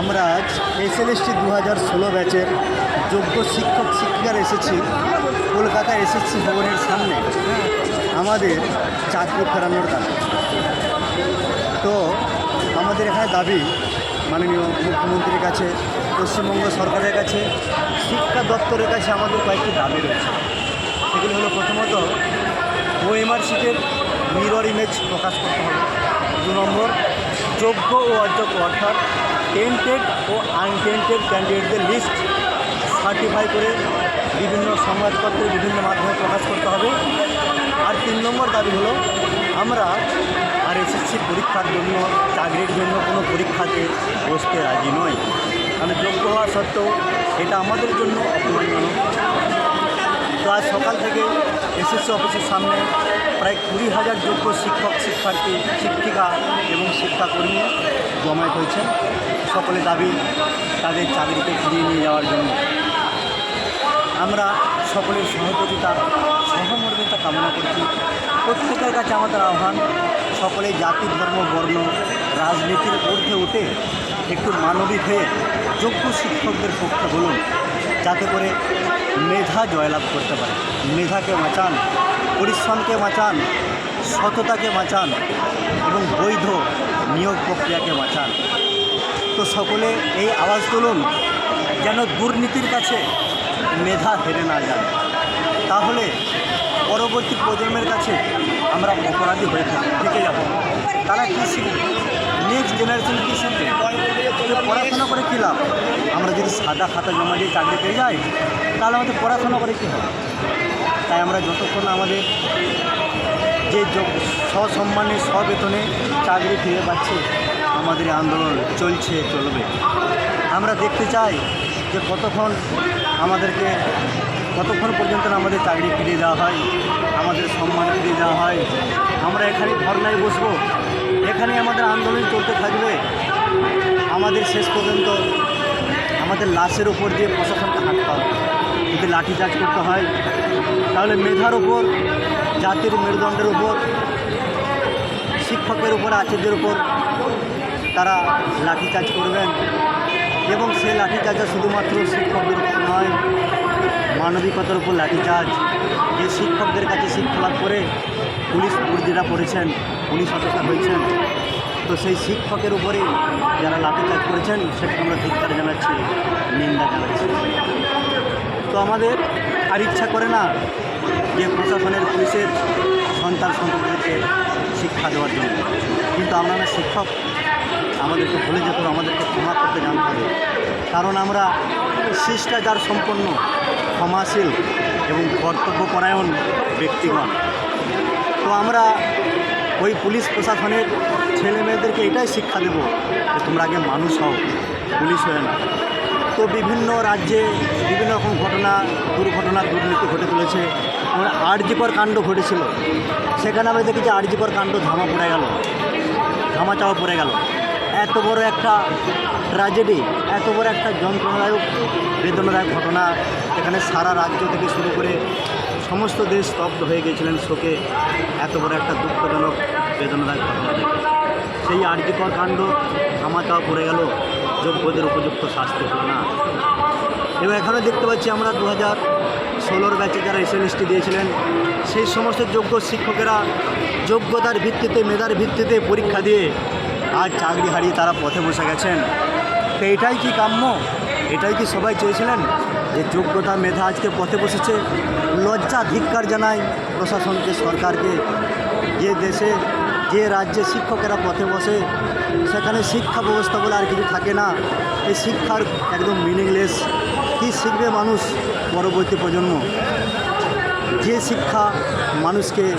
আমরা আজ এসএলএসটি দু হাজার ষোলো ব্যাচের যোগ্য শিক্ষক শিক্ষিকারা এসেছি। কলকাতা এসএসসি ভবনের সামনে। আমাদের চাকরি ফেরানোর দাবি। তো আমাদের এখানে দাবি মাননীয় মুখ্যমন্ত্রীর কাছে, পশ্চিমবঙ্গ সরকারের কাছে, শিক্ষা দপ্তরের কাছে আমাদের কয়েকটি দাবি রয়েছে। সেগুলি হলো প্রথমত ওএমআর সিটের মিরর ইমেজ প্রকাশ করতে হবে। দু নম্বর, যোগ্য ও অযোগ্য, অর্থাৎ টেন্টেড ও আনটেন্টেড ক্যান্ডিডেটদের লিস্ট সার্টিফাই করে বিভিন্ন সংবাদপত্রে বিভিন্ন মাধ্যমে প্রকাশ করতে হবে। আর তিন নম্বর দাবি হলো, আমরা আর এসএসসি পরীক্ষার জন্য, চাকরির জন্য কোনো পরীক্ষাতে বসতে রাজি নয় কারণ যোগ্য হওয়া সত্ত্বেও এটা আমাদের জন্য অপমানজনক। তো আজ সকাল থেকে এসএসসি অফিসের সামনে প্রায় কুড়ি হাজার যোগ্য শিক্ষক, শিক্ষার্থী, শিক্ষিকা এবং শিক্ষাকর্মী জমায়েত হয়েছেন। সকলে দাবি তাদের চাকরিতে ফিরিয়ে নিয়ে যাওয়ার জন্য। আমরা সকলের সহযোগিতা, সহমর্মিতা কামনা করছি। প্রত্যেকের কাছে আমাদের আহ্বান, সকলে জাতি, ধর্ম, বর্ণ, রাজনীতির ঊর্ধ্বে উঠে একটু মানবিক হয়ে যোগ্য শিক্ষকদের পক্ষে বলুন, যাতে করে মেধা জয়লাভ করতে পারে। মেধাকে বাঁচান, পরিশ্রমকে বাঁচান, সততাকে বাঁচান এবং বৈধ নিয়োগ প্রক্রিয়াকে বাঁচান। তো সকলে এই আওয়াজ তুলুন, যেন দুর্নীতির কাছে মেধা হেরে না যায়। তাহলে পরবর্তী প্রজন্মের কাছে আমরা অপরাধী হয়ে থাকি থেকে যাব। তারা কী শিখবে? নেক্সট জেনারেশন কী শিখবে? পড়াশোনা করে কী লাভ? আমরা যদি সাদা খাতা জমা দিয়ে চাকরি পেয়ে যাই, তাহলে আমাদের পড়াশোনা করে কী হবে? তাই আমরা যতক্ষণ আমাদের যে সসম্মানে সবেতনে চাকরি ফিরে পাচ্ছে আমাদের আন্দোলন চলছে, চলবে। আমরা দেখতে চাই যে কতক্ষণ আমাদেরকে, কতক্ষণ পর্যন্ত আমাদের চাকরি ফিরিয়ে দেওয়া হয়, আমাদের সম্মান ফিরিয়ে দেওয়া হয়। আমরা এখানে ধর্নায় বসবো। এখানে আমাদের আন্দোলন চলতে থাকবে। আমাদের শেষ পর্যন্ত আমাদের লাশের ওপর দিয়ে প্রশাসনকে হাঁটতে হবে। যদি লাঠিচার্জ করতে হয়, তাহলে মেধার ওপর জাতির মেরুদণ্ডের উপর, শিক্ষকের উপর, আচার্যের উপর তারা লাঠিচার্জ করবেন এবং সেই লাঠিচার্জটা শুধুমাত্র শিক্ষকদের নয়, মানবিকতার উপর লাঠিচার্জ যে শিক্ষকদের কাছে শিক্ষা লাভ করে পুলিশ বর্দিরা পড়েছেন, পুলিশ অফিসার হয়েছেন, তো সেই শিক্ষকের উপরে যারা লাঠিচার্জ করেছেন সেটা আমরা ধিক্কার জানাচ্ছি, নিন্দা জানাচ্ছি। তো আমাদের আর ইচ্ছা করে না যে প্রশাসনের পুলিশের সন্তান সন্ততিদেরকে শিক্ষা দেওয়ার জন্য। কিন্তু আমরা শিক্ষক আমাদেরকে ভুলে যেতে আমাদেরকে ক্ষমা করতে জানতে হবে। কারণ আমরা শিষ্টাচার সম্পন্ন, ক্ষমাশীল এবং কর্তব্যপরায়ণ ব্যক্তিগণ। তো আমরা ওই পুলিশ প্রশাসনের ছেলে মেয়েদেরকে এটাই শিক্ষা দেব যে তোমরা আগে মানুষ হও, পুলিশ হয়ে না তো বিভিন্ন রাজ্যে বিভিন্ন রকম ঘটনা, দুর্ঘটনা, দুর্নীতি ঘটে তুলেছে। যেমন আরজিকর কাণ্ড ঘটেছিল। সেখানে আমরা দেখি যে আরজিকর কাণ্ড ধামা পড়ে গেল ধামা চাওয়া পড়ে গেল। এত বড় একটা ট্র্যাজেডি এত বড় একটা যন্ত্রণাদায়ক, বেদনাদায়ক ঘটনা এখানে সারা রাজ্য থেকে শুরু করে সমস্ত দেশ স্তব্ধ হয়ে গিয়েছিলেন শোকে এত বড় একটা দুঃখজনক, বেদনাদায়ক ঘটনা দেখে। সেই আরজিকর কাণ্ড চাওয়া পড়ে গেল, যোগ্যদের উপযুক্ত শাস্তি হলো না। এবং এখানে দেখতে পাচ্ছি আমরা দু হাজার ষোলোর ব্যাচে যারা এসএলএসটি দিয়েছিলেন, সেই সমস্ত যোগ্য শিক্ষকেরা যোগ্যতার ভিত্তিতে, মেধার ভিত্তিতে পরীক্ষা দিয়ে আজ চাকরি হারিয়ে তারা পথে বসে গেছেন। তো এটাই কি কাম্য? এটাই কি সবাই চেয়েছিলেন যে যোগ্যতা মেধা আজকে পথে বসেছে? লজ্জা ধিক্কার জানায় প্রশাসনকে, সরকারকে। যে দেশে, যে রাজ্যে শিক্ষকেরা পথে বসে, সেখানে শিক্ষা ব্যবস্থা বলে আর কিছু থাকে না। এই শিক্ষার একদম মিনিংলেস কী শিখবে মানুষ পরবর্তী প্রজন্ম? যে শিক্ষা মানুষকে